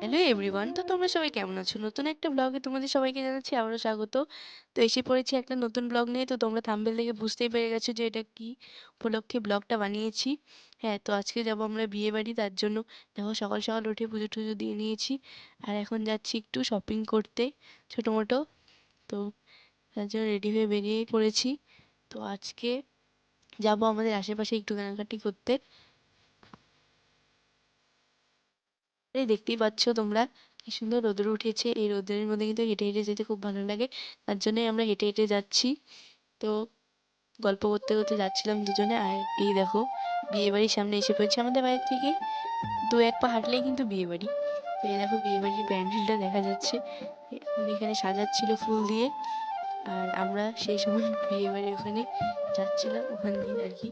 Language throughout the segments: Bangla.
হ্যালো এভরিওয়ান তো তোমরা সবাই কেমন আছো? নতুন একটা ব্লগে তোমাদের সবাইকে জানাচ্ছি আবারও স্বাগত। তো এসে পড়েছি একটা নতুন ব্লগ নিয়ে। তো তোমরা থাম্বেল দেখে বুঝতেই পেরে গেছো যে এটা কি উপলক্ষে ব্লগটা বানিয়েছি। হ্যাঁ তো আজকে যাব আমরা বিয়ে বাড়ি তার জন্য দেখো সকাল সকাল উঠে পুজো টুজো দিয়ে নিয়েছি। আর এখন যাচ্ছি একটু শপিং করতে ছোটো মোটো তো তার জন্য রেডি হয়ে বেরিয়ে পড়েছি। তো আজকে যাব আমাদের আশেপাশে একটু কেনাকাটি করতে। এই দেখতেই পাচ্ছ তোমরা, কি সুন্দর রোদ্র উঠেছে। এই রোদ্রের মধ্যে কিন্তু হেঁটে হেঁটে যেতে খুব ভালো লাগে। তার জন্যই আমরা হেঁটে হেঁটে যাচ্ছি। তো গল্প করতে করতে যাচ্ছিলাম দুজনে, আর এই দেখো বিয়ে বাড়ির সামনে এসে পড়েছে আমাদের বাড়ির থেকে। দু এক পা হাঁটলেই কিন্তু বিয়ে বাড়ি তো এই দেখো বিয়ে বাড়ির প্যান্ডেলটা দেখা যাচ্ছে। এখানে সাজাচ্ছিল ফুল দিয়ে, আর আমরা সেই সময় বিয়ে বাড়ির ওখানে যাচ্ছিলাম, ওখান দিয়ে আর কি।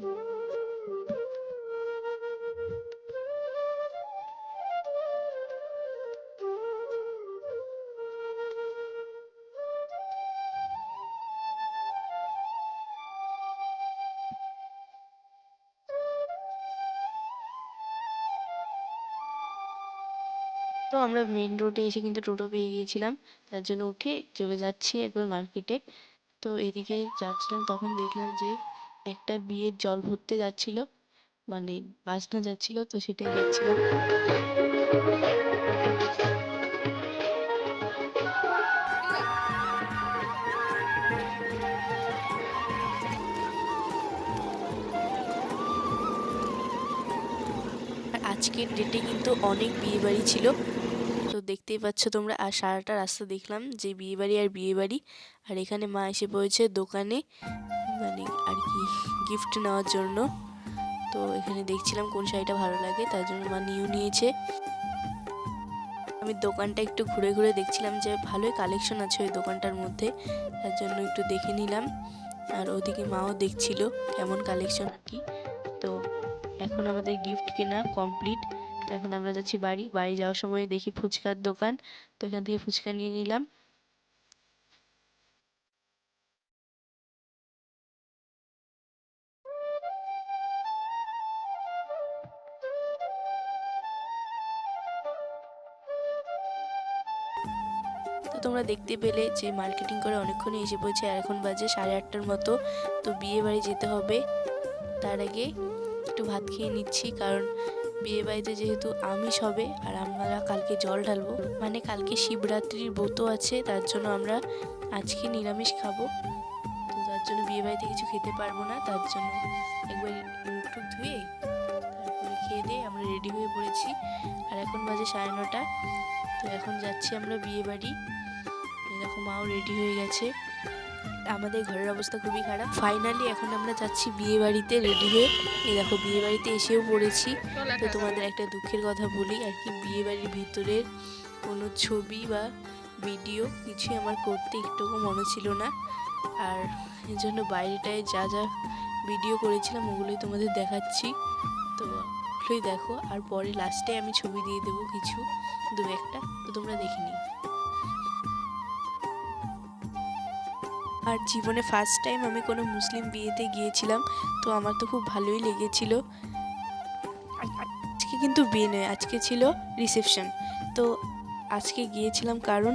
তো আমরা মেন রোডে এসে কিন্তু টোটো পেয়ে গিয়েছিলাম। তার জন্য উঠে চলে যাচ্ছি একবার মার্কেটে তো এদিকে যাচ্ছিলাম, তখন দেখলাম যে একটা বিয়ের জল ভরতে যাচ্ছিল। মানে বাজনা যাচ্ছিল, তো সেটাই দেখছিলাম। আজকের ডেটে কিন্তু অনেক বিয়ে বাড়ি ছিল। তো দেখতেই পাচ্ছ তোমরা, আর সারাটা রাস্তা দেখলাম যে বিয়ে বাড়ি আর বিয়ে বাড়ি আর এখানে মা এসে পড়েছে দোকানে মানে আর কি গিফট নেওয়ার জন্য। তো এখানে দেখছিলাম কোন শাড়িটা ভালো লাগে, তার জন্য মা নিউ নিয়েছে। আমি দোকানটা একটু ঘুরে ঘুরে দেখছিলাম যে ভালোই কালেকশন আছে ওই দোকানটার মধ্যে, তার জন্য একটু দেখে নিলাম। আর ওদিকে মাও দেখছিল কেমন কালেকশন আর কি। এখন আমাদের গিফট কেনা কমপ্লিট তো এখন আমরা যাচ্ছি বাড়ি। বাড়ি যাওয়ার সময় দেখি ফুচকার দোকান। তো এখান থেকে ফুচকা নিয়ে নিলাম। তো তোমরা দেখতে পেলে যে মার্কেটিং করে অনেকক্ষণই এসে পড়েছে। আর এখন বাজে সাড়ে আটটার মতো। তো বিয়ে বাড়ি যেতে হবে। তার আগে একটু ভাত খেয়ে নিচ্ছি, কারণ বিয়ে বাড়িতে যেহেতু আমিষ হবে আর আমরা কালকে জল ঢালবো। মানে কালকে শিবরাত্রির ব্রত আছে, তার জন্য আমরা আজকে নিরামিষ খাব। তো তার জন্য বিয়ে বাড়িতে কিছু খেতে পারব না, তার জন্য একবার টুক ধুয়ে তারপরে খেয়ে দিয়ে আমরা রেডি হয়ে পড়েছি। আর এখন বাজে সাড়ে নটা। তো এখন যাচ্ছি আমরা বিয়ে বাড়ি। দেখো মাও রেডি হয়ে গেছে। আমাদের ঘরের অবস্থা খুবই খারাপ। ফাইনালি এখন আমরা যাচ্ছি বিয়ে বাড়িতে রেডি হয়ে। এই দেখো, বিয়ে বাড়িতে এসেও পড়েছি। তো তোমাদের একটা দুঃখের কথা বলি, আর কি বিয়ে বাড়ির ভিতরের কোনো ছবি বা ভিডিও কিছুই আমার করতে একটুকু মনে ছিল না। আর এর জন্য বাইরেটায় যা যা ভিডিও করেছিলাম ওগুলোই তোমাদের দেখাচ্ছি। তো ওগুলোই দেখো, আর পরে লাস্টে আমি ছবি দিয়ে দেবো কিছু, দু একটা। তো তোমরা দেখে নিও। আর জীবনে ফার্স্ট টাইম আমি কোনো মুসলিম বিয়েতে গিয়েছিলাম, তো আমার তো খুব ভালোই লেগেছিল। আজকে কিন্তু বিয়ে নয়, আজকে ছিল রিসেপশন তো আজকে গিয়েছিলাম কারণ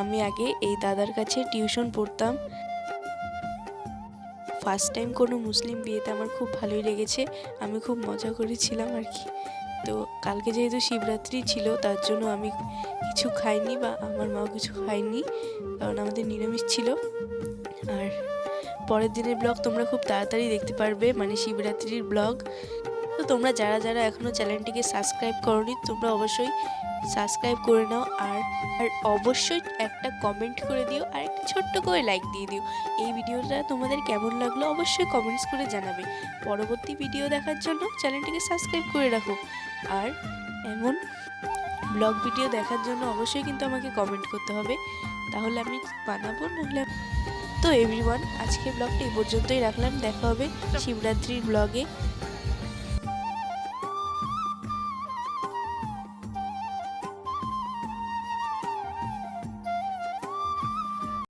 আমি আগে এই দাদার কাছে টিউশন পড়তাম। ফার্স্ট টাইম কোনো মুসলিম বিয়েতে আমার খুব ভালোই লেগেছে, আমি খুব মজা করেছিলাম আর কি। তো কালকে যেহেতু শিবরাত্রি ছিল, তার জন্য আমি কিছু খাইনি বা আমার মাও কিছু খায়নি কারণ আমাদের নিরামিষ ছিল। আর পরের দিনের ব্লগ তোমরা খুব তাড়াতাড়ি দেখতে পারবে মানে শিবরাত্রির ব্লগ। তো তোমরা যারা যারা এখনও চ্যানেলটিকে সাবস্ক্রাইব করনি তোমরা অবশ্যই সাবস্ক্রাইব করে নাও আর আর অবশ্যই একটা কমেন্ট করে দিও আর একটা ছোট্ট করে লাইক দিয়ে দিও। এই ভিডিওটা তোমাদের কেমন লাগল অবশ্যই কমেন্টস করে জানাবে। পরবর্তী ভিডিও দেখার জন্য চ্যানেলটিকে সাবস্ক্রাইব করে রাখো। আর এমন ব্লগ ভিডিও দেখার জন্য অবশ্যই কিন্তু আমাকে কমেন্ট করতে হবে। তাহলে আমি বানাবো নাহলে তো এভরিওয়ান আজকের ব্লগটা এই পর্যন্তই রাখলাম। দেখা হবে শিবরাত্রির ব্লগে